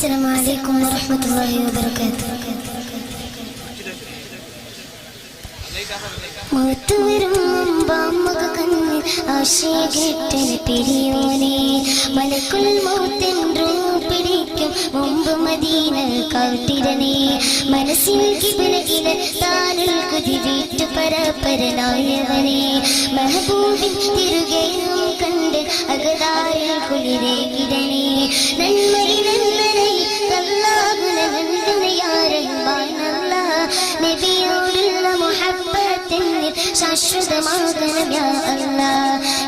السلام عليكم ورحمة الله وبركاته. മൂത്തു വരും മുമ്പാമ്മക കണ്ണിൽ ആശയിട്ടൻ പിരിയോനെ മലക്കുൽ മൂത്തിൻ പിടിക്കും മുമ്പ് മദീന കാത്തിരനെ മനസ്സിൽ കിബിലകില താനിൽ കുതി വീട്ടു പരപരനായവനെ. മഹബൂബിൻ തിരുകയും കണ്ട് അകതാരിൽ കുളിരേ കിടനെ നന്മ ശാശ്വതമാകണം യാ അല്ലാ.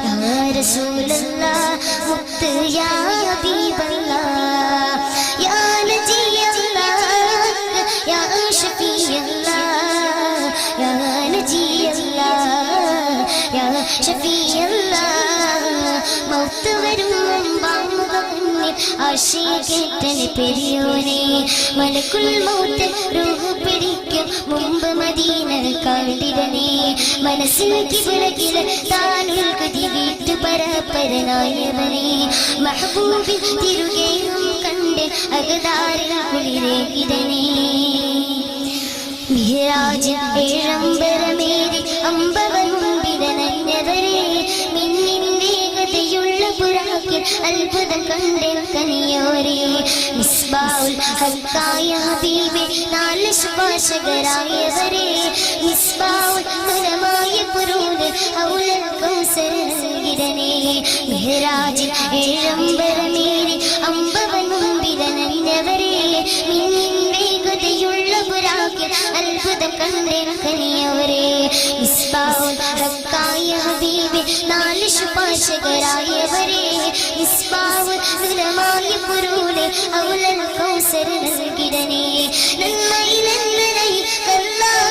യാ റസൂലല്ലാ മുത്ത് യാ ഹബീബല്ലാ യാ നജിയല്ലാ യാ ഷഫീയല്ലാ. യാ നജിയല്ലാ യാ ഷഫീയല്ലാ. മൗത്ത് വരും മുമ്പാമുഖമുന്നിൽ ആശയ കേട്ടന് പെരിയോനെ. മലക്കുൾ മൗത്ത് റൂഹ് പിടിക്കും മുമ്പ് മദീന കാണ്ടിരനെ മനസ്സിൽ കിബിളകില താനുൾ കതി വീട്ടു പരപ്പരനായവനെ മഹബൂബിൽ തിരുകയും കണ്ട് അകതാരിൽ കുളിരേ കിടനേ മിഹ്റാജ് ഏഴമ്പരമേരി അമ്പവൻ പുറാക്കിൽ അത്ഭുതം കണ്ടൻ കനിയോരെ മിസ്ബാവുൽ ഹൽക്കായ ഹബീബെ നാല് ശുഭാശകരായവരെ മിസ്ബാവുൽ തുലമായ പുരൂര് ഔലക്കും കൗസർ നൽകിടനെ മിഹ്റാജ് നാല് ശുപാർശകരായവരെ മിസ്ബാവുൽ ദുലമായ പുരൂലെ ഔലൽ കൗസർ നൽകിടനെ. നന്മയിലെന്നരയി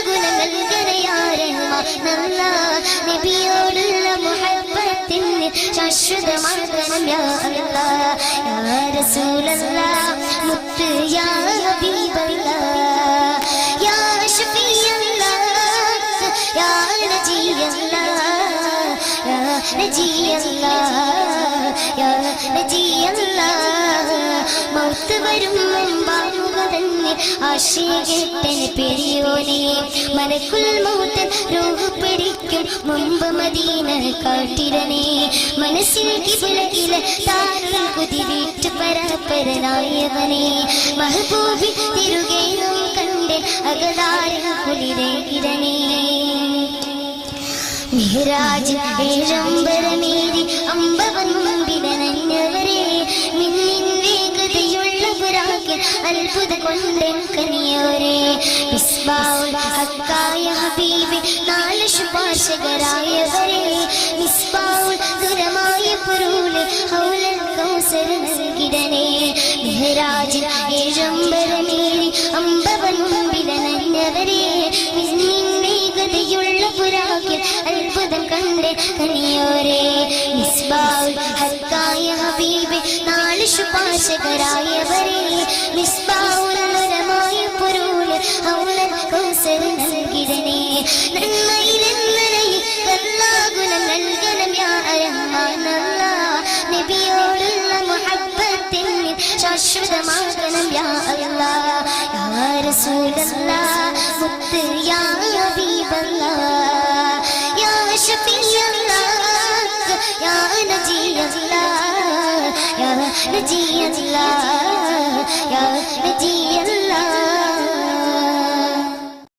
ഗുണങ്ങൾ ഗണയാരന്മ നല്ല നബിയോടുള്ള മുഹബത്തിന് ശാശ്വതമാകണം യാ അല്ലാ. യാ റസൂലല്ലാ മുത്ത് യാ ഹബീബല്ലാ യാ നജിയല്ലാ മൗത്ത് വരും മുമ്പാമുഖതന്നെ ആശയകെട്ടൻ പെരിയോനെ മനക്കുൽ മൗത്തൻ പിടിക്കും മുമ്പ് മദീന കാട്ടിരനെ മനസ്സിൽ കിബിലകില താരുൾ കുതിരിട്ട് പരപരനായവനെ മഹബൂബി തിരുകയും കണ്ട് അകതാരിൽ കുളിരേ കിരണേ മിഹ്റാജ് ഏഴമ്പരമേരി അമ്പവൻ മുമ്പിലനഞ്ഞവരെ മിന്നിൻ പുരാക്കിൽ അത്ഭുതം കണ്ട് കനിയോരെ നാല് ശുപാർശകരായവരെ. ശാശ്വതമാകണം യാ അല്ലാ. യാ റസൂലല്ലാ മുത്ത് Medina, Medina, Medina, Medina,